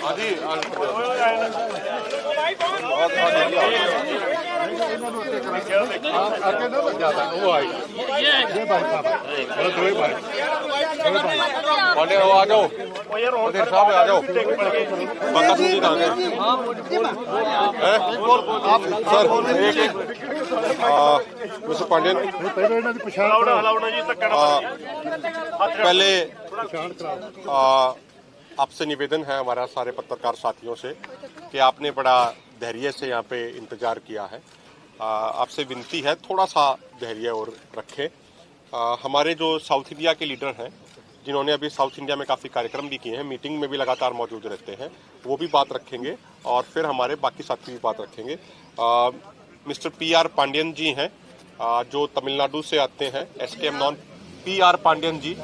ਹਾਂਜੀ ਅੱਗੇ ਨਾ ਜ਼ਿਆਦਾ ਉਹ ਆਈ ਇਹ ਭਾਈ ਸਾਹਿਬ ਉਹ ਦੋਏ ਭਾਈ ਪਾਂਡੇ ਆ ਜਾਓ ਉਹਦੇ ਸਾਹਿਬ ਆ ਜਾਓ ਪੱਕਾ ਸੁਣੀ ਦਾਂਗੇ ਆਪ ਸਰ ਮਿਸਟਰ ਪਾਂਡਿयन ਪਹਿਲਾਂ ਇਹਨਾਂ ਦੀ मिस्टर पांडे पहले आपसे निवेदन है हमारा सारे पत्रकार साथियों से कि आपने बड़ा धैर्य से यहाँ पे इंतज़ार किया है। आपसे विनती है थोड़ा सा धैर्य और रखें। हमारे जो साउथ इंडिया के लीडर हैं जिन्होंने अभी साउथ इंडिया में काफ़ी कार्यक्रम भी किए हैं मीटिंग में भी लगातार मौजूद रहते हैं वो भी बात रखेंगे और फिर हमारे बाकी साथी भी बात रखेंगे। Mister P R Pandian ji हैं जो तमिलनाडु से आते हैं। S K M non P R Pandian ji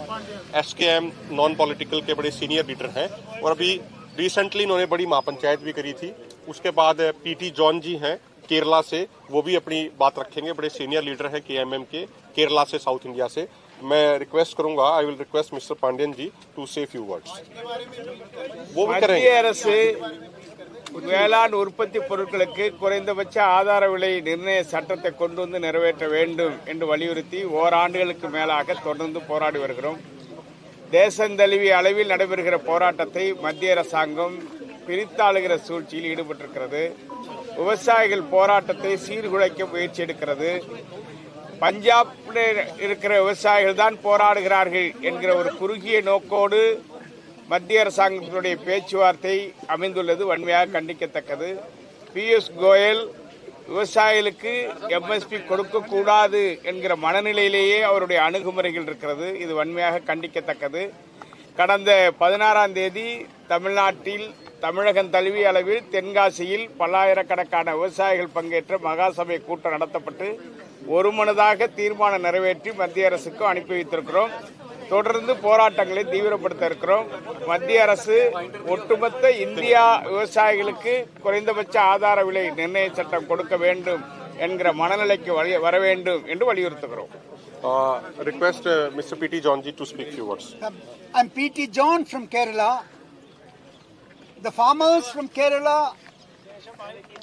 S K M non political के बड़े सीनियर लीडर हैं और अभी रिसेंटली इन्होंने बड़ी महापंचायत भी करी थी। उसके बाद पी टी जॉन जी हैं केरला से वो भी अपनी बात रखेंगे। बड़े सीनियर लीडर हैं के एम एम के केरला से साउथ इंडिया से। मैं रिक्वेस्ट करूँगा I will request mister Pandian ji to say few words वो भी करेंगे। से வேளாண் உற்பத்தி பொருட்களுக்கு குறைந்தபட்ச ஆதார விலை நிர்ணய சட்டத்தை கொண்டு வந்து நிறைவேற்ற வேண்டும் என்று வலியுறுத்தி ஓராண்டுகளுக்கு மேலாக தொடர்ந்து போராடி வருகிறோம். தேசந்தழுவிய அளவில் நடைபெறுகிற போராட்டத்தை மத்திய அரசாங்கம் பிரித்தாளுகிற சூழ்ச்சியில் ஈடுபட்டிருக்கிறது. விவசாயிகள் போராட்டத்தை சீர்குலைக்க முயற்சி எடுக்கிறது. பஞ்சாப்ல இருக்கிற விவசாயிகள் தான் போராடுகிறார்கள் என்கிற ஒரு குறுகிய நோக்கோடு மத்திய அரசாங்கத்தினுடைய பேச்சுவார்த்தை அமைந்துள்ளது வன்மையாக கண்டிக்கத்தக்கது. பியூஷ் கோயல் விவசாயிகளுக்கு எம்எஸ்பி கொடுக்கக்கூடாது என்கிற மனநிலையிலேயே அவருடைய அணுகுமுறைகள் இருக்கிறது. இது வன்மையாக கண்டிக்கத்தக்கது. கடந்த பதினாறாம் தேதி தமிழ்நாட்டில் தமிழகம் தழுவிய அளவில் தென்காசியில் பல்லாயிரக்கணக்கான விவசாயிகள் பங்கேற்ற மகாசபை கூட்டம் நடத்தப்பட்டு ஒருமனதாக தீர்மானம் நிறைவேற்றி மத்திய அரசுக்கு அனுப்பி வைத்திருக்கிறோம். தொடர்ந்து போராட்டங்களை தீவிரப்படுத்த இருக்கிறோம் மத்திய அரசு ஒட்டுமொத்த இந்தியா விவசாயிகளுக்கு குறைந்தபட்ச ஆதார விலை நிர்ணய சட்டம் கொடுக்க வேண்டும் என்கிற மனநிலைக்கு வர வேண்டும் என்று வலியுறுத்துகிறோம் uh, request uh, Mr. P.T. John ji to speak few words. I'm P.T. John from Kerala. The farmers from Kerala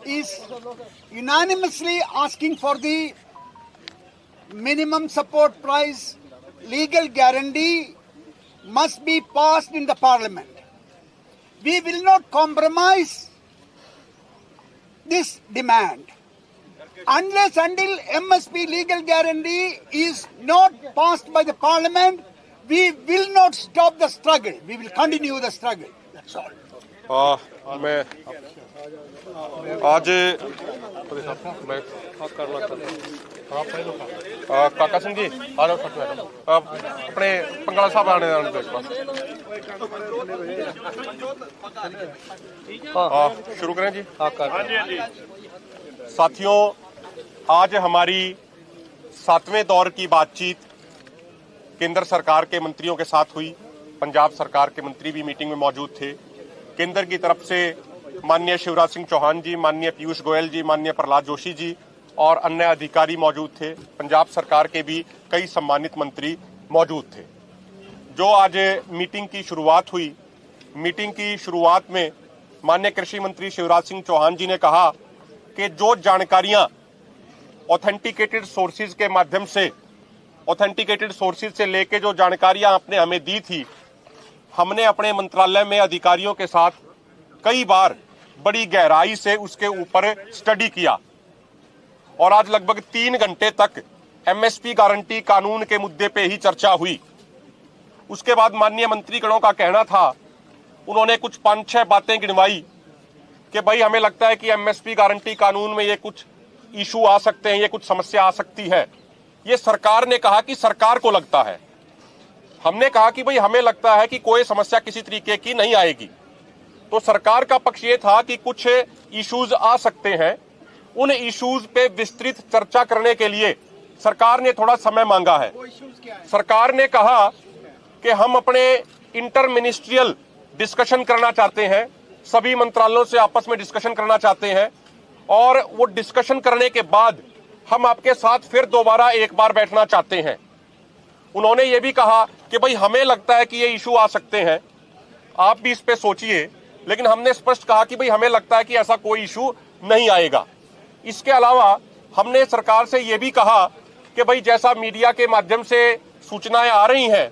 is unanimously asking for the minimum support price legal guarantee must be passed in the parliament. We will not compromise this demand. Unless until MSP legal guarantee is not passed by the parliament, we will not stop the struggle. We will continue the struggle. That's all. Uh, मैं आज मैं uh, ਕਾਕਾ ਸਿੰਘ ਜੀ ਆ ਜਾਓ ਫਟਵਾ ਆਪਣੇ ਪੰਗਲਾ ਸਾਹਿਬ ਆਣੇ ਆਣ ਦੇ ਪਾਸ हाँ शुरू करें जी ਹਾਂਜੀ ਹਾਂਜੀ साथियों आज हमारी सातवें दौर की बातचीत केंद्र सरकार के मंत्रियों के साथ हुई पंजाब सरकार के मंत्री भी मीटिंग में मौजूद थे केंद्र की तरफ से माननीय शिवराज सिंह चौहान जी माननीय पीयूष गोयल जी माननीय प्रहलाद जोशी जी और अन्य अधिकारी मौजूद थे। पंजाब सरकार के भी कई सम्मानित मंत्री मौजूद थे। जो आज मीटिंग की शुरुआत हुई, मीटिंग की शुरुआत में माननीय कृषि मंत्री शिवराज सिंह चौहान जी ने कहा कि जो जानकारियाँ ऑथेंटिकेटेड सोर्सेज के माध्यम से ऑथेंटिकेटेड सोर्सेज से लेके जो जानकारियाँ आपने हमें दी थी, हमने अपने मंत्रालय में अधिकारियों के साथ कई बार बड़ी गहराई से उसके ऊपर स्टडी किया। और आज लगभग तीन घंटे तक एमएसपी गारंटी कानून के मुद्दे पे ही चर्चा हुई। उसके बाद माननीय मंत्रीगणों का कहना था, उन्होंने कुछ पाँच छह बातें गिनवाई कि भाई हमें लगता है कि एमएसपी गारंटी कानून में ये कुछ इशू आ सकते हैं, ये कुछ समस्या आ सकती है। ये सरकार ने कहा कि सरकार को लगता है। हमने कहा कि भाई हमें लगता है कि कोई समस्या किसी तरीके की नहीं आएगी। तो सरकार का पक्ष ये था कि कुछ इश्यूज़ आ सकते हैं उन इश्यूज़ पे विस्तृत चर्चा करने के लिए सरकार ने थोड़ा समय मांगा है। सरकार ने कहा कि हम अपने इंटर मिनिस्ट्रियल डिस्कशन करना चाहते हैं सभी मंत्रालयों से आपस में डिस्कशन करना चाहते हैं और वो डिस्कशन करने के बाद हम आपके साथ फिर दोबारा एक बार बैठना चाहते हैं। उन्होंने ये भी कहा कि भाई हमें लगता है कि ये इशू आ सकते हैं। आप भी इस पे सोचिए लेकिन हमने स्पष्ट कहा कि भाई हमें लगता है कि ऐसा कोई इशू नहीं आएगा। इसके अलावा हमने सरकार से ये भी कहा कि भाई जैसा मीडिया के माध्यम से सूचनाएँ आ रही हैं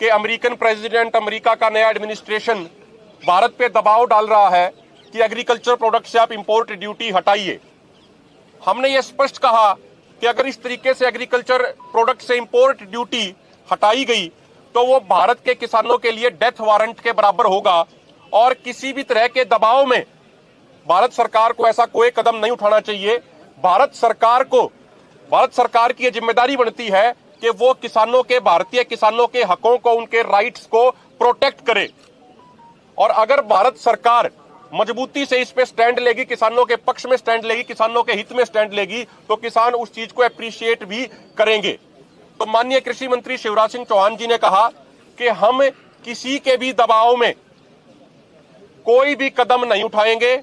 कि अमेरिकन प्रेसिडेंट अमेरिका का नया एडमिनिस्ट्रेशन भारत पे दबाव डाल रहा है कि एग्रीकल्चर प्रोडक्ट से आप इंपोर्ट ड्यूटी हटाइए। हमने ये स्पष्ट कहा कि अगर इस तरीके से एग्रीकल्चर प्रोडक्ट से इंपोर्ट ड्यूटी हटाई गई तो वो भारत के किसानों के लिए डेथ वारंट के बराबर होगा और किसी भी तरह के दबाव में भारत सरकार को ऐसा कोई कदम नहीं उठाना चाहिए। भारत सरकार को, भारत सरकार की यह ज़िम्मेदारी बनती है कि वो किसानों के, भारतीय किसानों के हकों को, उनके राइट्स को प्रोटेक्ट करे। और अगर भारत सरकार मजबूती से इस पे स्टैंड लेगी, किसानों के पक्ष में स्टैंड लेगी, किसानों के हित में स्टैंड लेगी तो किसान उस चीज़ को अप्रिशिएट भी करेंगे। तो माननीय कृषि मंत्री शिवराज सिंह चौहान जी ने कहा कि हम किसी के भी दबाव में कोई भी कदम नहीं उठाएँगे।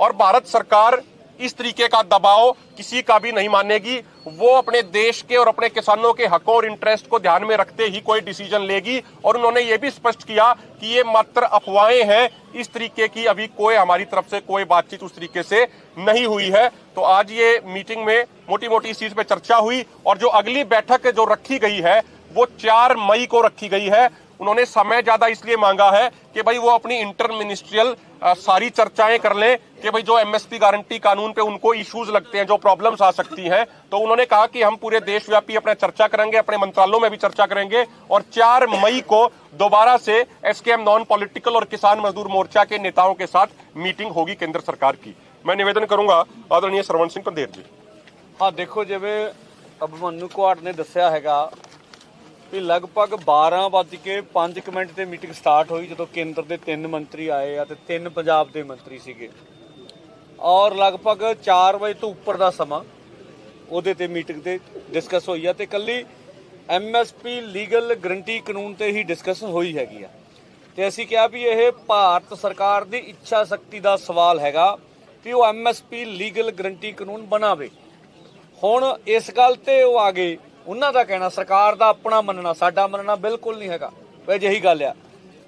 और भारत सरकार इस तरीके का दबाव किसी का भी नहीं मानेगी। वो अपने देश के और अपने किसानों के हकों और इंटरेस्ट को ध्यान में रखते ही कोई डिसीज़न लेगी। और उन्होंने ये भी स्पष्ट किया कि ये मात्र अफवाहें हैं। इस तरीके की अभी कोई हमारी तरफ़ से कोई बातचीत उस तरीके से नहीं हुई है। तो आज ये मीटिंग में मोटी मोटी इस चीज़ पे चर्चा हुई और जो अगली बैठक जो रखी गई है, वो चार मई को रखी गई है। उन्होंने समय ज़्यादा इसलिए मांगा है कि भाई वो अपनी इंटर मिनिस्ट्रियल सारी चर्चाएँ कर लें। कि भाई जो एमएसपी गारंटी कानून पे उनको इश्यूज लगते हैं जो प्रॉब्लम्स आ सकती हैं तो उन्होंने कहा कि हम पूरे देशव्यापी अपना चर्चा करेंगे अपने मंत्रालयों में भी चर्चा करेंगे और चार मई को दोबारा से एसकेएम नॉन पॉलिटिकल और किसान मजदूर मोर्चा के नेताओं के साथ मीटिंग होगी केंद्र सरकार की मैं निवेदन करूंगा आदरणीय सरवण सिंह पंदेर जी ਹਾਂ ਦੇਖੋ ਜਿਵੇਂ ਅਭਮਨੂ ਕੁਆੜ ਨੇ ਦੱਸਿਆ ਹੈਗਾ ਵੀ ਲਗਭਗ 12 ਵੱਜ ਕੇ 5 ਮਿੰਟ ਤੇ ਮੀਟਿੰਗ ਸਟਾਰਟ ਹੋਈ ਜਦੋਂ ਕੇਂਦਰ ਦੇ ਤਿੰਨ ਮੰਤਰੀ ਆਏ ਆ ਤੇ ਤਿੰਨ ਪੰਜਾਬ ਦੇ ਮੰਤਰੀ ਸੀਗੇ ਔਰ ਲਗਭਗ 4 ਵਜੇ ਤੋਂ ਉੱਪਰ ਦਾ ਸਮਾਂ ਉਹਦੇ ਤੇ ਮੀਟਿੰਗ ਤੇ ਡਿਸਕਸ ਹੋਈ ਆ ਤੇ ਕੱਲੀ ਐਮਐਸਪੀ ਲੀਗਲ ਗਰੰਟੀ ਕਾਨੂੰਨ ਤੇ ਹੀ ਡਿਸਕਸ ਹੋਈ ਹੈਗੀ ਆ। ਤੇ ਅਸੀਂ ਕਿਹਾ ਵੀ ਇਹ ਭਾਰਤ ਸਰਕਾਰ ਦੀ ਇੱਛਾ ਸ਼ਕਤੀ ਦਾ ਸਵਾਲ ਹੈਗਾ ਕਿ ਉਹ ਐਮਐਸਪੀ ਲੀਗਲ ਗਰੰਟੀ ਕਾਨੂੰਨ ਬਣਾਵੇ। ਹੁਣ ਇਸ ਗੱਲ ਤੇ ਉਹ ਆ ਗਏ ਉਹਨਾਂ ਦਾ ਕਹਿਣਾ, ਸਰਕਾਰ ਦਾ ਆਪਣਾ ਮੰਨਣਾ, ਸਾਡਾ ਮੰਨਣਾ ਬਿਲਕੁਲ ਨਹੀਂ ਹੈਗਾ। ਵੀ ਜਿਹੀ ਗੱਲ ਆ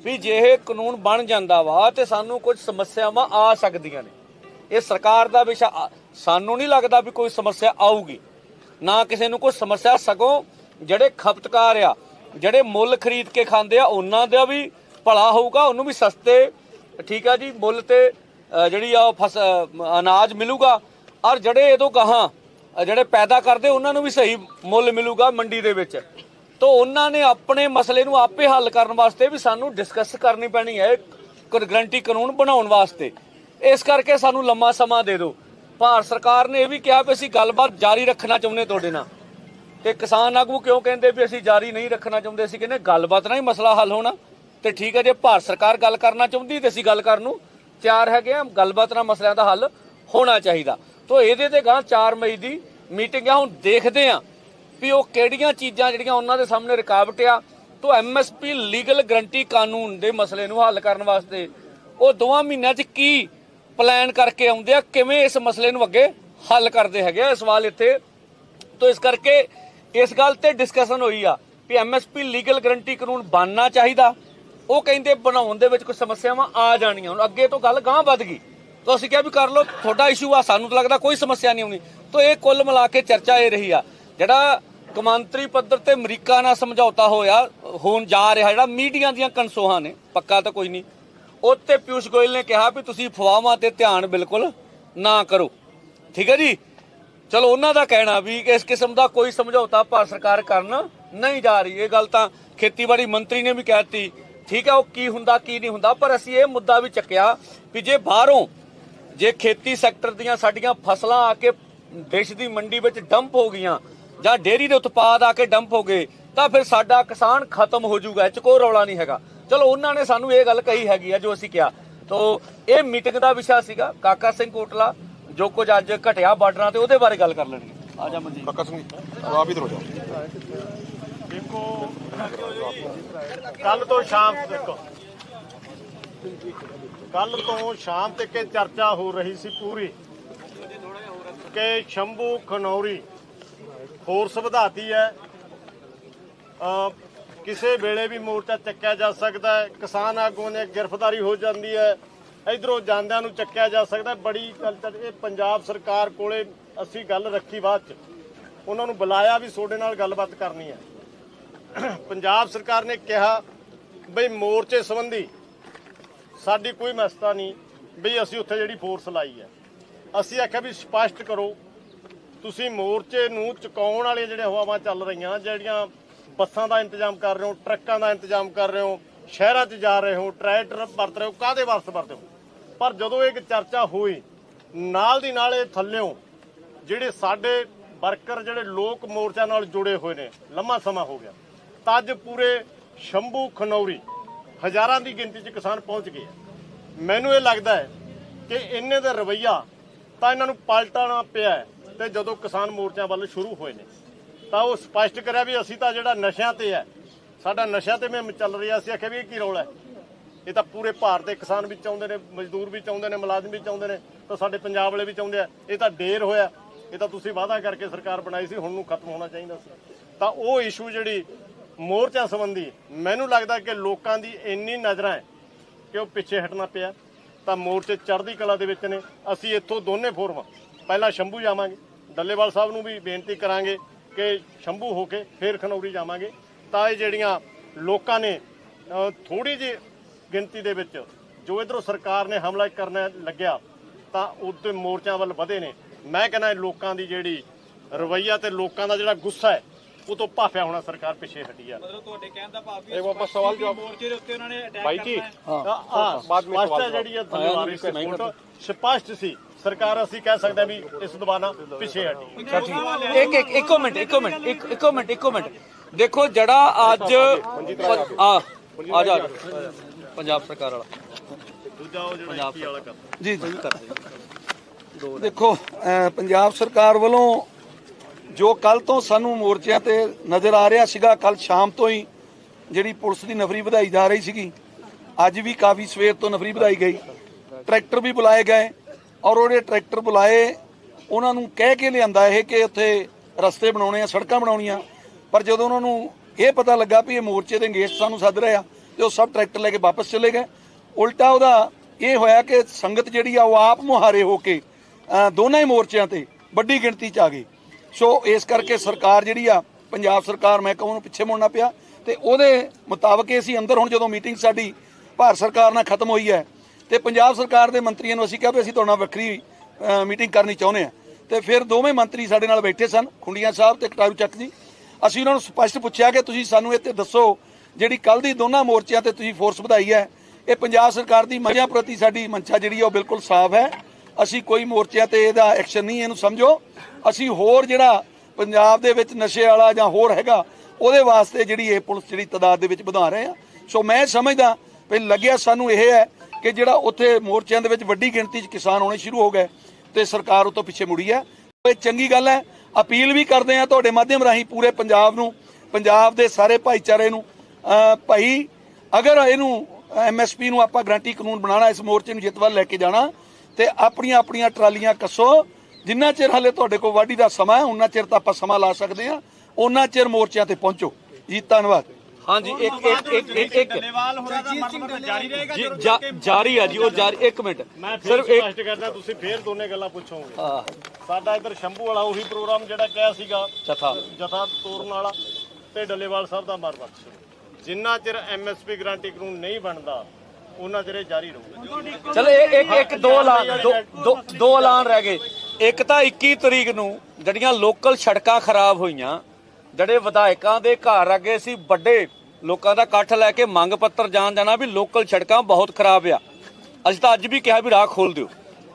ਵੀ ਜੇ ਇਹ ਕਾਨੂੰਨ ਬਣ ਜਾਂਦਾ ਵਾ ਤੇ ਸਾਨੂੰ ਕੁਝ ਸਮੱਸਿਆਵਾਂ ਆ ਸਕਦੀਆਂ ਨੇ। ਇਹ ਸਰਕਾਰ ਦਾ ਵਿਸ਼ਾ ਸਾਨੂੰ ਨਹੀਂ ਲੱਗਦਾ ਵੀ ਕੋਈ ਸਮੱਸਿਆ ਆਊਗੀ। ਨਾ ਕਿਸੇ ਨੂੰ ਕੋਈ ਸਮੱਸਿਆ ਸਗੋਂ ਜਿਹੜੇ ਖਪਤਕਾਰ ਆ, ਜਿਹੜੇ ਮੁੱਲ ਖਰੀਦ ਕੇ ਖਾਂਦੇ ਆ, ਉਹਨਾਂ ਦਾ ਵੀ ਭਲਾ ਹੋਊਗਾ, ਉਹਨੂੰ ਵੀ ਸਸਤੇ, ਠੀਕ ਆ ਜੀ, ਮੁੱਲ ਤੇ ਜਿਹੜੀ ਆ ਉਹ ਫਸ ਅਨਾਜ ਮਿਲੂਗਾ। ਔਰ ਜਿਹੜੇ ਇਹਦੋਂ ਗਾਹਾਂ ਜਿਹੜੇ ਪੈਦਾ ਕਰਦੇ, ਉਹਨਾਂ ਨੂੰ ਵੀ ਸਹੀ ਮੁੱਲ ਮਿਲੂਗਾ ਮੰਡੀ ਦੇ ਵਿੱਚ। ਤੋਂ ਉਹਨਾਂ ਨੇ ਆਪਣੇ ਮਸਲੇ ਨੂੰ ਆਪੇ ਹੱਲ ਕਰਨ ਵਾਸਤੇ ਵੀ ਸਾਨੂੰ ਡਿਸਕਸ ਕਰਨੀ ਪੈਣੀ ਹੈ ਗਰੰਟੀ ਕਾਨੂੰਨ ਬਣਾਉਣ ਵਾਸਤੇ। ਇਸ ਕਰਕੇ ਸਾਨੂੰ ਲੰਮਾ ਸਮਾਂ ਦੇ ਦਿਓ। ਭਾਰਤ ਸਰਕਾਰ ਨੇ ਇਹ ਵੀ ਕਿਹਾ ਵੀ ਅਸੀਂ ਗੱਲਬਾਤ ਜਾਰੀ ਰੱਖਣਾ ਚਾਹੁੰਦੇ ਤੁਹਾਡੇ ਨਾਲ। ਤੇ ਕਿਸਾਨ ਆਗੂ ਕਿਉਂ ਕਹਿੰਦੇ ਵੀ ਅਸੀਂ ਜਾਰੀ ਨਹੀਂ ਰੱਖਣਾ ਚਾਹੁੰਦੇ? ਅਸੀਂ ਕਹਿੰਦੇ ਗੱਲਬਾਤ ਨਾਲ ਹੀ ਮਸਲਾ ਹੱਲ ਹੋਣਾ। ਤੇ ਠੀਕ ਹੈ, ਜੇ ਭਾਰਤ ਸਰਕਾਰ ਗੱਲ ਕਰਨਾ ਚਾਹੁੰਦੀ ਤੇ ਅਸੀਂ ਗੱਲ ਕਰਨ ਨੂੰ ਤਿਆਰ ਹੈਗੇ ਆ ਗੱਲਬਾਤ ਨਾਲ ਮਸਲਿਆਂ ਦਾ ਹੱਲ ਹੋਣਾ ਚਾਹੀਦਾ। ਤੋਂ ਇਹਦੇ ਤੇ ਗਾਂ 4 ਮਈ ਦੀ ਮੀਟਿੰਗ ਆ। ਹੁਣ ਦੇਖਦੇ ਆ ਵੀ ਉਹ ਕਿਹੜੀਆਂ ਚੀਜ਼ਾਂ ਜਿਹੜੀਆਂ ਉਹਨਾਂ ਦੇ ਸਾਹਮਣੇ ਰੁਕਾਵਟ ਆ। ਤੋਂ ਐਮਐਸਪੀ ਲੀਗਲ ਗਰੰਟੀ ਕਾਨੂੰਨ ਦੇ ਮਸਲੇ ਨੂੰ ਹੱਲ ਕਰਨ ਵਾਸਤੇ ਉਹ ਦੋਵਾਂ ਮਹੀਨਿਆਂ 'ਚ ਕੀ ਪਲਾਨ ਕਰਕੇ ਆਉਂਦੇ ਆ, ਕਿਵੇਂ ਇਸ ਮਸਲੇ ਨੂੰ ਅੱਗੇ ਹੱਲ ਕਰਦੇ ਹੈਗੇ ਆ? ਸਵਾਲ ਇੱਥੇ। ਤੋ ਇਸ ਕਰਕੇ ਇਸ ਗੱਲ ਤੇ ਡਿਸਕਸ਼ਨ ਹੋਈ ਆ ਵੀ ਐਮਐਸਪੀ ਲੀਗਲ ਗਰੰਟੀ ਕਾਨੂੰਨ ਬਣਨਾ ਚਾਹੀਦਾ। ਉਹ ਕਹਿੰਦੇ ਬਣਾਉਣ ਦੇ ਵਿੱਚ ਕੁਝ ਸਮੱਸਿਆਵਾਂ ਆ ਜਾਣੀਆਂ। ਹੁਣ ਅੱਗੇ ਤੋਂ ਗੱਲ ਗਾਂਹ ਵੱਧ ਗਈ। ਤਾਂ ਅਸੀਂ ਕਿਹਾ ਵੀ ਕਰ ਲਓ, ਤੁਹਾਡਾ ਇਸ਼ੂ ਆ, ਸਾਨੂੰ ਤਾਂ ਲੱਗਦਾ ਕੋਈ ਸਮੱਸਿਆ ਨਹੀਂ ਆਉਣੀ। ਤਾਂ ਇਹ ਕੁੱਲ ਮਿਲਾ ਕੇ ਚਰਚਾ ਇਹ ਰਹੀ ਆ। ਜਿਹੜਾ ਕਮਾਂਤਰੀ ਪੱਧਰ ਤੇ ਅਮਰੀਕਾ ਨਾਲ ਸਮਝੌਤਾ ਹੋਇਆ, ਹੋਣ ਜਾ ਰਿਹਾ, ਜਿਹੜਾ ਮੀਡੀਆ ਦੀਆਂ ਕਨਸੋਹਾਂ ਨੇ, ਪੱਕਾ ਤਾਂ ਕੋਈ ਨਹੀਂ। ਉੱਤੇ ਪਿਊਸ਼ ਗੋਇਲ ਨੇ ਕਿਹਾ ਵੀ ਤੁਸੀਂ ਫਵਾਵਾਂ ਤੇ ਧਿਆਨ ਬਿਲਕੁਲ ਨਾ ਕਰੋ। ਠੀਕ ਹੈ ਜੀ? ਚਲੋ, ਉਹਨਾਂ ਦਾ ਕਹਿਣਾ ਵੀ ਇਸ ਕਿਸਮ ਦਾ ਕੋਈ ਸਮਝੌਤਾ ਭਾਰਤ ਸਰਕਾਰ ਕਰਨ ਨਹੀਂ ਜਾ ਰਹੀ। ਇਹ ਗੱਲ ਤਾਂ ਖੇਤੀਬਾੜੀ ਮੰਤਰੀ ਨੇ ਵੀ ਕਹਿਤੀ ਠੀਕ ਹੈ, ਉਹ ਕੀ ਹੁੰਦਾ, ਕੀ ਨਹੀਂ ਹੁੰਦਾ, ਪਰ ਅਸੀਂ ਇਹ ਮੁੱਦਾ ਵੀ ਚੱਕਿਆ ਵੀ ਜੇ ਬਾਹਰੋਂ ਜੇ ਖੇਤੀ ਸੈਕਟਰ ਦੀਆਂ ਸਾਡੀਆਂ ਫਸਲਾਂ ਆ ਕੇ ਦੇਸ਼ ਦੀ ਮੰਡੀ ਵਿੱਚ ਡੰਪ ਹੋ ਗਈਆਂ ਜਾਂ ਡੇਅਰੀ ਦੇ ਉਤਪਾਦ ਆ ਕੇ ਡੰਪ ਹੋ ਗਏ, ਤਾਂ ਫਿਰ ਸਾਡਾ ਕਿਸਾਨ ਖਤਮ ਹੋ ਜਾਊਗਾ। ਇਹ ਚ ਕੋਈ ਰੌਲਾ ਨਹੀਂ ਹੈਗਾ। ਚਲੋ ਉਹਨਾਂ ਨੇ ਸਾਨੂੰ ਇਹ ਗੱਲ ਕਹੀ ਹੈਗੀ ਆ ਜੋ ਅਸੀਂ ਕਿਹਾ। ਤੋ ਇਹ ਮੀਟਿੰਗ ਦਾ ਵਿਸ਼ਾ ਸੀਗਾ ਕਾਕਾ ਸਿੰਘ ਕੋਟਲਾ ਜੋ ਕੁਝ ਅੱਜ ਘਟਿਆ ਬਾਰਡਰਾਂ ਤੇ ਉਹਦੇ ਬਾਰੇ ਗੱਲ ਕਰ ਲੈਣੀ ਆ ਜਾ ਮਨਜੀਤ। ਕਾਕਾ ਸਿੰਘ ਆਪ ਹੀ ਤਰੋ ਜਾ ਦੇਖੋ ਕੱਲ ਤੋਂ ਸ਼ਾਮ ਦੇਖੋ। ਕੱਲ ਤੋਂ ਸ਼ਾਮ ਤੱਕ ਇਹ ਚਰਚਾ ਹੋ ਰਹੀ ਸੀ ਪੂਰੀ ਕਿ ਸ਼ੰਭੂ ਖਨੌਰੀ ਫੋਰਸ ਵਧਾਤੀ ਹੈ। ਕਿਸੇ ਵੇਲੇ ਵੀ ਮੋਰਚਾ ਚੱਕਿਆ ਜਾ ਸਕਦਾ ਹੈ। ਕਿਸਾਨ ਆਗੂਆਂ ਨੇ ਗ੍ਰਿਫਤਾਰੀ ਹੋ ਜਾਂਦੀ ਹੈ। ਇਧਰੋਂ ਜਾਂਦਿਆਂ ਨੂੰ ਚੱਕਿਆ ਜਾ ਸਕਦਾ ਬੜੀ ਗੱਲ ਤਾਂ ਇਹ ਪੰਜਾਬ ਸਰਕਾਰ ਕੋਲੇ ਅਸੀਂ ਗੱਲ ਰੱਖੀ ਬਾਅਦ ਚ। ਉਹਨਾਂ ਨੂੰ ਬੁਲਾਇਆ ਵੀ ਤੁਹਾਡੇ ਨਾਲ ਗੱਲਬਾਤ ਕਰਨੀ ਹੈ। ਪੰਜਾਬ ਸਰਕਾਰ ਨੇ ਕਿਹਾ ਬਈ ਮੋਰਚੇ ਸੰਬੰਧੀ ਸਾਡੀ ਕੋਈ ਮਸਤਾ ਨਹੀਂ, ਬਈ ਅਸੀਂ ਉੱਥੇ ਜਿਹੜੀ ਫੋਰਸ ਲਾਈ ਹੈ। ਅਸੀਂ ਆਖਿਆ ਵੀ ਸਪਸ਼ਟ ਕਰੋ, ਤੁਸੀਂ ਮੋਰਚੇ ਨੂੰ ਚੁਕਾਉਣ ਵਾਲੀਆਂ ਜਿਹੜੀਆਂ ਹਵਾਵਾਂ ਚੱਲ ਰਹੀਆਂ, ਜਿਹੜੀਆਂ ਬੱਸਾਂ ਦਾ ਇੰਤਜ਼ਾਮ ਕਰ ਰਹੇ ਹੋ, ਟਰੱਕਾਂ ਦਾ ਇੰਤਜ਼ਾਮ ਕਰ ਰਹੇ ਹੋ, ਸ਼ਹਿਰਾਂ 'ਚ ਜਾ ਰਹੇ ਹੋ, ਟਰੈਕਟਰ ਵਰਤ ਰਹੇ ਹੋ ਕਾਦੇ ਵਾਸਤੇ ਵਰਤਦੇ ਹੋ? ਪਰ ਜਦੋਂ ਇੱਕ ਚਰਚਾ ਹੋਈ, ਨਾਲ ਦੀ ਨਾਲ ਇਹ ਥੱਲਿਓਂ ਜਿਹੜੇ ਸਾਡੇ ਵਰਕਰ, ਜਿਹੜੇ ਲੋਕ ਮੋਰਚਾ ਨਾਲ ਜੁੜੇ ਹੋਏ ਨੇ, ਲੰਮਾ ਸਮਾਂ ਹੋ ਗਿਆ, ਤਾਂ ਅੱਜ ਪੂਰੇ ਸ਼ੰਭੂ ਖਨੌਰੀ ਹਜ਼ਾਰਾਂ ਦੀ ਗਿਣਤੀ 'ਚ ਕਿਸਾਨ ਪਹੁੰਚ ਗਏ ਮੈਨੂੰ ਇਹ ਲੱਗਦਾ ਹੈ ਕਿ ਇੰਨੇ ਦਾ ਰਵਈਆ ਤਾਂ ਇਹਨਾਂ ਨੂੰ ਪਲਟਣਾ ਪਿਆ ਹੈ ਤੇ ਜਦੋਂ ਕਿਸਾਨ ਮੋਰਚਿਆਂ ਵੱਲ ਸ਼ੁਰੂ ਹੋਏ ਨੇ ਤਾਂ ਉਹ ਸਪਸ਼ਟ ਕਰਿਆ ਵੀ ਅਸੀਂ ਤਾਂ ਜਿਹੜਾ ਨਸ਼ਿਆਂ ਤੇ ਹੈ, ਸਾਡਾ ਨਸ਼ਿਆਂ ਤੇ ਮੈਂ ਚੱਲ ਰਿਹਾ ਹੈ ਅਸੀਂ ਆਖਿਆ ਵੀ ਇਹ ਕੀ ਰੋਲ ਹੈ? ਇਹ ਤਾਂ ਪੂਰੇ ਭਾਰਤ ਦੇ ਕਿਸਾਨ ਵੀ ਚਾਹੁੰਦੇ ਨੇ, ਮਜ਼ਦੂਰ ਵੀ ਚਾਹੁੰਦੇ ਨੇ, ਮੁਲਾਜ਼ਮ ਵੀ ਚਾਹੁੰਦੇ ਨੇ, ਤਾਂ ਸਾਡੇ ਪੰਜਾਬ ਵਾਲੇ ਵੀ ਚਾਹੁੰਦੇ ਆ। ਇਹ ਤਾਂ ਡੇਰ ਹੋਇਆ। ਇਹ ਤਾਂ ਤੁਸੀਂ ਵਾਅਦਾ ਕਰਕੇ ਸਰਕਾਰ ਬਣਾਈ ਸੀ, ਹੁਣ ਨੂੰ ਖਤਮ ਹੋਣਾ ਚਾਹੀਦਾ ਸੀ। ਤਾਂ ਉਹ ਇਸ਼ੂ ਜਿਹੜੀ ਮੋਰਚਾ ਸੰਬੰਧੀ, ਮੈਨੂੰ ਲੱਗਦਾ ਕਿ ਲੋਕਾਂ ਦੀ ਇੰਨੀ ਨਜ਼ਰਾਂ ਹੈ ਕਿ ਉਹ ਪਿੱਛੇ ਹਟਣਾ ਪਿਆ। ਤਾਂ ਮੋਰਚੇ ਚੜ੍ਹਦੀ ਕਲਾ ਦੇ ਵਿੱਚ ਨੇ। ਅਸੀਂ ਇੱਥੋਂ ਦੋਨੇ ਫੋਰਮ, ਪਹਿਲਾਂ ਸ਼ੰਭੂ ਜਾਵਾਂਗੇ, ਡੱਲੇਵਾਲ ਸਾਹਿਬ ਨੂੰ ਵੀ ਬੇਨਤੀ ਕਰਾਂਗੇ ਕਿ ਸ਼ੰਭੂ ਹੋ ਕੇ ਫੇਰ ਖਨੌਰੀ ਜਾਵਾਂਗੇ। ਤਾਂ ਇਹ ਜਿਹੜੀਆਂ ਲੋਕਾਂ ਨੇ ਥੋੜੀ ਜਿਹੀ ਗਿਣਤੀ ਦੇ ਵਿੱਚ ਜੋ ਇਧਰੋਂ ਸਰਕਾਰ ਨੇ ਹਮਲਾ ਕਰਨਾ ਲੱਗਿਆ ਤਾਂ ਉਦੋਂ ਮੋਰਚਾ ਵੱਲ ਵਧੇ ਨੇ। ਮੈਂ ਕਹਿੰਦਾ ਲੋਕਾਂ ਦੀ ਜਿਹੜੀ ਰਵਈਆ ਤੇ ਲੋਕਾਂ ਦਾ ਜਿਹੜਾ ਗੁੱਸਾ ਹੈ ਉਹ ਤੋਂ ਭਾਫਿਆ ਹੋਣਾ ਸਰਕਾਰ ਪਿੱਛੇ ਹਟੀ ਆ। ਮਤਲਬ ਤੁਹਾਡੇ ਕਹਿਣ ਦਾ ਭਾਵ ਵੀ ਇਹ ਸਵਾਲ ਜਵਾਬ ਮੋਰਚੇ ਦੇ ਉੱਤੇ ਉਹਨਾਂ ਨੇ ਅਟੈਕ ਕਰਨਾ ਹੈ। ਬਾਈ ਜੀ ਹਾਂ ਬਾਅਦ ਵਿੱਚ ਜਿਹੜੀ ਹੈ ਧੰਨਵਾਦ ਸਪਸ਼ਟ ਸੀ। ਸਰਕਾਰ ਅਸੀਂ ਕਹਿ ਸਕਦੇ ਹਾਂ ਵੀ ਇਸ ਦੁਬਾਰਾ ਪਿੱਛੇ ਹਟੀ। ਇੱਕ ਇੱਕ ਇੱਕੋ ਮਿੰਟ ਇੱਕੋ ਮਿੰਟ ਇੱਕ ਇੱਕੋ ਮਿੰਟ ਇੱਕੋ ਮਿੰਟ। ਦੇਖੋ ਜਿਹੜਾ ਅੱਜ ਆ ਆ ਜਾ ਪੰਜਾਬ ਸਰਕਾਰ ਵਾਲਾ। ਦੂਜਾ ਉਹ ਜਿਹੜਾ ਕੀ ਵਾਲਾ ਕਰਦਾ। ਜੀ ਜੀ ਦੇਖੋ ਅਹ ਪੰਜਾਬ ਸਰਕਾਰ ਵੱਲੋਂ ਜੋ ਕੱਲ ਤੋਂ ਸਾਨੂੰ ਮੋਰਚਿਆਂ ਤੇ ਨਜ਼ਰ ਆ ਰਿਹਾ ਸੀਗਾ ਕੱਲ ਸ਼ਾਮ ਤੋਂ ਹੀ ਜਿਹੜੀ ਪੁਲਿਸ ਦੀ ਨਫਰੀ ਵਧਾਈ ਜਾ ਰਹੀ ਸੀਗੀ ਅੱਜ ਵੀ ਕਾਫੀ ਸਵੇਰ ਤੋਂ ਨਫਰੀ ਵਧਾਈ ਗਈ। ਟਰੈਕਟਰ ਵੀ ਬੁਲਾਏ ਗਏ। ਔਰ ਉਹਨੇ ਟਰੈਕਟਰ ਬੁਲਾਏ, ਉਹਨਾਂ ਨੂੰ ਕਹਿ ਕੇ ਲਿਆਂਦਾ ਇਹ ਕਿ ਉੱਥੇ ਰਸਤੇ ਬਣਾਉਣੇ ਆ, ਸੜਕਾਂ ਬਣਾਉਣੀਆਂ। ਪਰ ਜਦੋਂ ਉਹਨਾਂ ਨੂੰ ਇਹ ਪਤਾ ਲੱਗਾ ਵੀ ਇਹ ਮੋਰਚੇ ਦੇ ਅੰਗੇਸਟ ਸਾਨੂੰ ਸੱਦ ਰਿਹਾ ਆ, ਤੇ ਉਹ ਸਭ ਟਰੈਕਟਰ ਲੈ ਕੇ ਵਾਪਸ ਚਲੇ ਗਏ। ਉਲਟਾ ਉਹਦਾ ਇਹ ਹੋਇਆ ਕਿ ਸੰਗਤ ਜਿਹੜੀ ਆ, ਉਹ ਆਪ ਮੁਹਾਰੇ ਹੋ ਕੇ ਦੋਨਾਂ ਹੀ ਮੋਰਚਿਆਂ ਤੇ ਵੱਡੀ ਗਿਣਤੀ ਚ ਆ ਗਈ। ਸੋ ਇਸ ਕਰਕੇ ਸਰਕਾਰ ਜਿਹੜੀ ਆ, ਪੰਜਾਬ ਸਰਕਾਰ ਮੈਂ ਕਹਾਂ ਉਹਨੂੰ ਪਿੱਛੇ ਮੁੜਨਾ ਪਿਆ, ਤੇ ਉਹਦੇ ਮੁਤਾਬਕ ਅਸੀਂ ਅੰਦਰ ਹੁਣ ਜਦੋਂ ਮੀਟਿੰਗ ਸਾਡੀ, ਭਾਰਤ ਸਰਕਾਰ ਨਾਲ ਖਤਮ ਹੋਈ ਹੈ ਤੇ ਪੰਜਾਬ ਸਰਕਾਰ ਦੇ ਮੰਤਰੀਆਂ ਨੂੰ ਅਸੀਂ ਕਿਹਾ ਵੀ ਅਸੀਂ ਤੁਹਾਡੇ ਨਾਲ ਵੱਖਰੀ ਮੀਟਿੰਗ ਕਰਨੀ ਚਾਹੁੰਦੇ ਆ ਤੇ ਫਿਰ ਦੋਵੇਂ ਮੰਤਰੀ ਸਾਡੇ ਨਾਲ ਬੈਠੇ ਸਨ, ਖੁੰਡੀਆਂ ਸਾਹਿਬ ਤੇ ਕਟਾਰੂ ਚੱਕ ਜੀ। ਅਸੀਂ ਉਹਨਾਂ ਨੂੰ ਸਪਸ਼ਟ ਪੁੱਛਿਆ ਕਿ ਤੁਸੀਂ ਸਾਨੂੰ ਇਹ ਤੇ ਦੱਸੋ ਜਿਹੜੀ ਕੱਲ ਦੀ ਦੋਨਾਂ ਮੋਰਚਿਆਂ ਤੇ ਤੁਸੀਂ ਫੋਰਸ ਵਧਾਈ ਹੈ, ਇਹ ਪੰਜਾਬ ਸਰਕਾਰ ਦੀ ਮਜ਼ਾ ਪ੍ਰਤੀ ਸਾਡੀ ਮੰਸ਼ਾ ਜਿਹੜੀ ਉਹ ਬਿਲਕੁਲ ਸਾਫ਼ ਹੈ। ਅਸੀਂ ਕੋਈ ਮੋਰਚਿਆਂ ਤੇ ਇਹਦਾ ਐਕਸ਼ਨ ਨਹੀਂ, ਇਹਨੂੰ ਸਮਝੋ। ਅਸੀਂ ਹੋਰ ਜਿਹੜਾ ਪੰਜਾਬ ਦੇ ਵਿੱਚ ਨਸ਼ੇ ਵਾਲਾ ਜਾਂ ਹੋਰ ਹੈਗਾ, ਉਹਦੇ ਵਾਸਤੇ ਜਿਹੜੀ ਇਹ ਪੁਲਿਸ ਜਿਹੜੀ ਤਦਾਦ ਦੇ ਵਿੱਚ ਵਧਾ ਰਹੇ ਆ। ਸੋ ਮੈਂ ਸਮਝਦਾ ਵੀ ਲੱਗਿਆ ਸਾਨੂੰ ਇਹ ਹੈ ਕਿ ਜਿਹੜਾ ਉੱਥੇ ਮੋਰਚਿਆਂ ਦੇ ਵਿੱਚ ਵੱਡੀ ਗਿਣਤੀ 'ਚ ਕਿਸਾਨ ਆਉਣੇ ਸ਼ੁਰੂ ਹੋ ਗਏ ਤੇ ਸਰਕਾਰ ਉਹ ਤੋਂ ਪਿੱਛੇ ਮੁੜੀ ਹੈ। ਇਹ ਚੰਗੀ ਗੱਲ ਹੈ। ਅਪੀਲ ਵੀ ਕਰਦੇ ਆ ਤੁਹਾਡੇ ਮਾਧਿਅਮ ਰਾਹੀਂ ਪੂਰੇ ਪੰਜਾਬ ਨੂੰ, ਪੰਜਾਬ ਦੇ ਸਾਰੇ ਭਾਈਚਾਰੇ ਨੂੰ ਭਾਈ, ਅਗਰ ਇਹਨੂੰ ਐਮਐਸਪੀ ਨੂੰ ਆਪਾਂ ਗਰੰਟੀ ਕਾਨੂੰਨ ਬਣਾਉਣਾ, ਇਸ ਮੋਰਚੇ ਨੂੰ ਜਿੱਤ ਵੱਲ ਲੈ ਕੇ ਜਾਣਾ, ਤੇ ਆਪਣੀਆਂ ਆਪਣੀਆਂ ਟਰਾਲੀਆਂ ਕੱਸੋ। ਜਿੰਨਾ ਚਿਰ ਹਲੇ ਤੁਹਾਡੇ ਕੋਲ ਵਾਢੀ ਦਾ ਸਮਾਂ ਹੈ ਉਹਨਾਂ ਚਿਰ ਤਾਂ ਆਪਾਂ ਸਮਾਂ ਲਾ ਸਕਦੇ ਆ ਉਹਨਾਂ ਚਿਰ ਮੋਰਚਿਆਂ ਤੇ ਪਹੁੰਚੋ। ਜੀ, ਧੰਨਵਾਦ। ਹਾਂਜੀ ਇੱਕ ਇੱਕ ਇੱਕ ਇੱਕ ਇੱਕ ਡੱਲੇਵਾਲ ਹੋਰਾਂ ਦਾ ਮਤਲਬ ਜਾਰੀ ਰਹੇਗਾ ਜੀ, ਜਾ- ਜਾਰੀ ਆ ਜੀ ਉਹ ਜਾਰੀ ਇੱਕ ਮਿੰਟ। ਮੈਂ ਫਿਰ ਸਿਰਫ ਇੱਕ ਸਪਸ਼ਟ ਕਰਦਾ ਤੁਸੀਂ ਫੇਰ ਦੋਨੇ ਗੱਲਾਂ ਪੁੱਛੋਗੇ। ਹਾਂ, ਸਾਡਾ ਇੱਧਰ ਸ਼ੰਭੂ ਵਾਲਾ ਉਹੀ ਪ੍ਰੋਗਰਾਮ ਜਿਹੜਾ ਕਿਹਾ ਸੀਗਾ ਜਥਾ। ਜਥਾ ਤੋਰਨ ਵਾਲਾ ਤੇ ਡੱਲੇਵਾਲ ਸਾਹਿਬ ਦਾ ਮਰਬਤ ਜਿੰਨਾ ਚਿਰ ਐਮਐਸਪੀ ਗਾਰੰਟੀ ਕਾਨੂੰਨ ਨਹੀਂ ਬਣਦਾ ਉਹਨਾਂ ਚਿਰ ਇਹ ਜਾਰੀ ਰਹੂਗਾ। ਚਲੋ ਇਹ ਇੱਕ ਇੱਕ ਦੋ ਐਲਾਨ ਦੋ ਦੋ- ਦੋ ਐਲਾਨ ਰਹਿ ਗਏ। ਇੱਕ ਤਾਂ 21 ਤਰੀਕ ਨੂੰ ਜਿਹੜੀਆਂ ਲੋਕਲ ਸੜਕਾਂ ਖਰਾਬ ਹੋਈਆਂ ਜਿਹੜੇ ਵਿਧਾਇਕਾਂ ਦੇ ਘਰ ਅੱਗੇ ਸੀ ਵੱਡੇ ਲੋਕਾਂ ਦਾ ਇਕੱਠ ਲੈ ਕੇ ਮੰਗ ਪੱਤਰ ਜਾਣ ਜਾਣਾ ਵੀ ਲੋਕਲ ਸੜਕਾਂ ਬਹੁਤ ਖਰਾਬ ਆ। ਅਸੀਂ ਤਾਂ ਅੱਜ ਵੀ ਕਿਹਾ ਵੀ ਰਾਹ ਖੋਲ ਦਿਓ।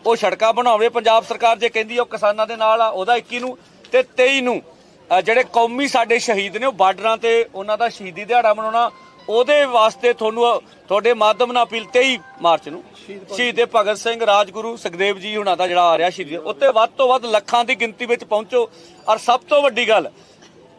ਉਹ ਸੜਕਾਂ ਬਣਾਵੇ ਪੰਜਾਬ ਸਰਕਾਰ ਜੇ ਕਹਿੰਦੀ ਉਹ ਕਿਸਾਨਾਂ ਦੇ ਨਾਲ ਆ ਉਹਦਾ 21 ਨੂੰ ਤੇ 23 ਨੂੰ। ਜਿਹੜੇ ਕੌਮੀ ਸਾਡੇ ਸ਼ਹੀਦ ਨੇ ਉਹ ਬਾਰਡਰਾਂ ਤੇ ਉਹਨਾਂ ਦਾ ਸ਼ਹੀਦੀ ਦਿਹਾੜਾ ਮਨਾਉਣਾ ਉਹਦੇ ਵਾਸਤੇ ਤੁਹਾਨੂੰ ਤੁਹਾਡੇ ਮਾਧਿਅਮ ਨਾਲ ਅਪੀਲ 23 ਮਾਰਚ ਨੂੰ। ਸ਼ਹੀਦ ਭਗਤ ਸਿੰਘ ਰਾਜਗੁਰੂ ਸੁਖਦੇਵ ਜੀ ਹੁਣਾਂ ਦਾ ਜਿਹੜਾ ਆ ਰਿਹਾ ਸ਼ਹੀਦੀ ਉੱਤੇ ਵੱਧ ਤੋਂ ਵੱਧ ਲੱਖਾਂ ਦੀ ਗਿਣਤੀ ਵਿੱਚ ਪਹੁੰਚੋ। ਔਰ ਸਭ ਤੋਂ ਵੱਡੀ ਗੱਲ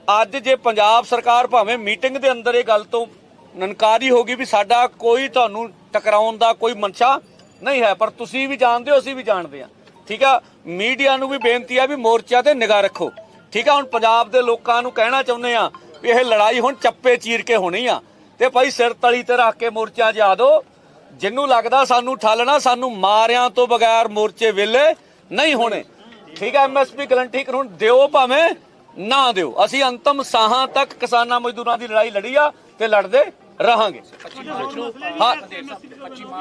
ਅੱਜ ਜੇ ਪੰਜਾਬ ਸਰਕਾਰ ਭਾਵੇਂ ਮੀਟਿੰਗ ਦੇ ਅੰਦਰ ਇਹ ਗੱਲ ਤੋਂ ਨਨਕਾਰੀ ਹੋ ਗਈ ਵੀ ਸਾਡਾ ਕੋਈ ਤੁਹਾਨੂੰ ਟਕਰਾਉਣ ਦਾ ਕੋਈ ਮਨਸ਼ਾ ਨਹੀਂ ਹੈ, ਪਰ ਤੁਸੀਂ ਵੀ ਜਾਣਦੇ ਹੋ, ਅਸੀਂ ਵੀ ਜਾਣਦੇ ਹਾਂ। ਠੀਕ ਆ? ਮੀਡੀਆ ਨੂੰ ਵੀ ਬੇਨਤੀ ਆ ਵੀ ਮੋਰਚਿਆਂ ਤੇ ਨਿਗਾਹ ਰੱਖੋ। ਠੀਕ ਆ? ਹੁਣ ਪੰਜਾਬ ਦੇ ਲੋਕਾਂ ਨੂੰ ਕਹਿਣਾ ਚਾਹੁੰਦੇ ਆ ਵੀ ਇਹ ਲੜਾਈ ਹੁਣ ਚੱਪੇ ਚੀਰ ਕੇ ਹੋਣੀ ਆ। ਤੇ ਭਾਈ ਸਿਰ ਤਲੀ ਤੇ ਰੱਖ ਕੇ ਮੋਰਚਾ ਜਾ ਦਿਓ ਜਿੰਨੂੰ ਲੱਗਦਾ ਸਾਨੂੰ ਠੱਲਣਾ, ਸਾਨੂੰ ਮਾਰਿਆਂ ਤੋਂ ਬਗੈਰ ਮੋਰਚੇ ਵੇਲੇ ਨਹੀਂ ਹੋਣੇ। ਠੀਕ ਹੈ ਐਮਐਸਪੀ ਗਰੰਟੀ ਕਾਨੂੰਨ ਦਿਓ ਭਾਵੇਂ ਨਾ ਦਿਓ। ਅਸੀਂ ਅੰਤਮ ਸਾਹਾਂ ਤੱਕ ਕਿਸਾਨਾਂ ਮਜ਼ਦੂਰਾਂ ਦੀ ਲੜਾਈ ਲੜੀ ਆ ਤੇ ਲੜਦੇ ਰਹਾਂਗੇ। ਹਾਂ।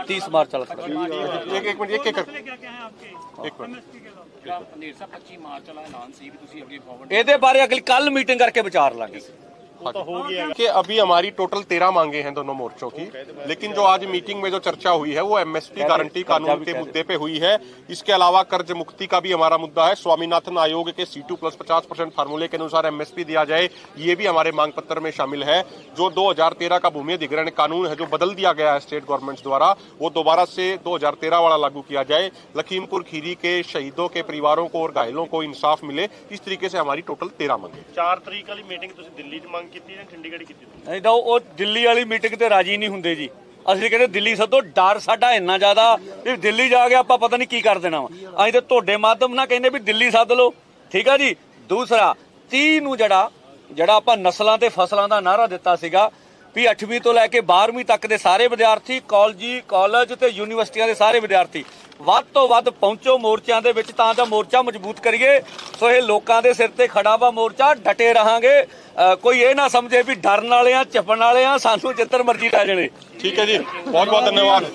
30 ਮਾਰਚ ਵਾਲਾ ਇੱਕ ਇੱਕ ਮਿੰਟ ਇੱਕ ਇੱਕ ਇੱਕ ਮਿੰਟ। ਇਹਦੇ ਬਾਰੇ ਅਗਲੀ ਕੱਲ ਮੀਟਿੰਗ ਕਰਕੇ ਵਿਚਾਰ ਲਾਂਗੇ। तो हाँ, कि अभी हमारी टोटल तेरह मांगे हैं दोनों मोर्चों की। तो लेकिन जो आज मीटिंग में जो चर्चा हुई है वो एमएसपी गारंटी कानून के मुद्दे पे हुई है। इसके अलावा कर्ज मुक्ति का भी हमारा मुद्दा है। स्वामीनाथन आयोग के सी टू प्लस पचास परसेंट फार्मूले के अनुसार एमएसपी दिया जाए ये भी हमारे मांग पत्र में शामिल है। जो दो हज़ार तेरह का भूमि अधिग्रहण कानून है जो बदल दिया गया है स्टेट गवर्नमेंट द्वारा वो दोबारा से दो हज़ार तेरह वाला लागू किया जाए। लखीमपुर खीरी के शहीदों के परिवारों को और घायलों को इंसाफ मिले। इस तरीके से हमारी टोटल तेरह मांगे चार तरीक वाली मीटिंग दिल्ली मांग ਕੀਤੀ ਜਾਂ ਚੰਡੀਗੜ੍ਹ ਕੀਤੀ ਨਹੀਂ ਤਾਂ ਉਹ ਦਿੱਲੀ ਵਾਲੀ ਮੀਟਿੰਗ ਤੇ ਰਾਜੀ ਨਹੀਂ ਹੁੰਦੇ ਜੀ। ਅਸੀਂ ਕਹਿੰਦੇ ਦਿੱਲੀ ਸੱਦੋ ਡਰ ਸਾਡਾ ਇੰਨਾ ਜ਼ਿਆਦਾ ਵੀ ਦਿੱਲੀ ਜਾ ਕੇ ਆਪਾਂ ਪਤਾ ਨਹੀਂ ਕੀ ਕਰ ਦੇਣਾ ਵਾ। ਅਸੀਂ ਤਾਂ ਤੁਹਾਡੇ ਮਾਧਮ ਨਾਲ ਕਹਿੰਦੇ ਵੀ ਦਿੱਲੀ ਸੱਦ ਲਓ। ਠੀਕ ਆ ਜੀ? ਦੂਸਰਾ 30 ਨੂੰ ਜਿਹੜਾ ਜਿਹੜਾ ਆਪਾਂ ਨਸਲਾਂ ਤੇ ਫਸਲਾਂ ਦਾ ਨਾਰਾ ਦਿੱਤਾ ਸੀਗਾ ਵੀ 8ਵੀਂ ਤੋਂ ਲੈ ਕੇ 12ਵੀਂ ਤੱਕ ਦੇ ਸਾਰੇ ਵਿਦਿਆਰਥੀ, ਕਾਲਜੀ, ਕਾਲਜ ਤੇ ਯੂਨੀਵਰਸਿਟੀਆਂ ਦੇ ਸਾਰੇ ਵਿਦਿਆਰਥੀ, ਵੱਧ ਤੋਂ ਵੱਧ ਪਹੁੰਚੋ ਮੋਰਚਿਆਂ ਦੇ ਵਿੱਚ ਤਾਂ ਜੋ ਮੋਰਚਾ ਮਜ਼ਬੂਤ ਕਰੀਏ। ਸੋ ਇਹ ਲੋਕਾਂ ਦੇ ਸਿਰ ਤੇ ਖੜਾ ਵਾ ਮੋਰਚਾ, ਡਟੇ ਰਹਾਂਗੇ। ਕੋਈ ਇਹ ਨਾ ਸਮਝੇ ਵੀ ਡਰਨ ਵਾਲੇ ਆ ਚੱਪਣ ਵਾਲੇ ਆ, ਸਾਨੂੰ ਜਿੱਤਰ ਮਰਜ਼ੀ ਲੈ ਜਣੇ। ਠੀਕ ਹੈ ਜੀ ਬਹੁਤ ਬਹੁਤ ਧੰਨਵਾਦ।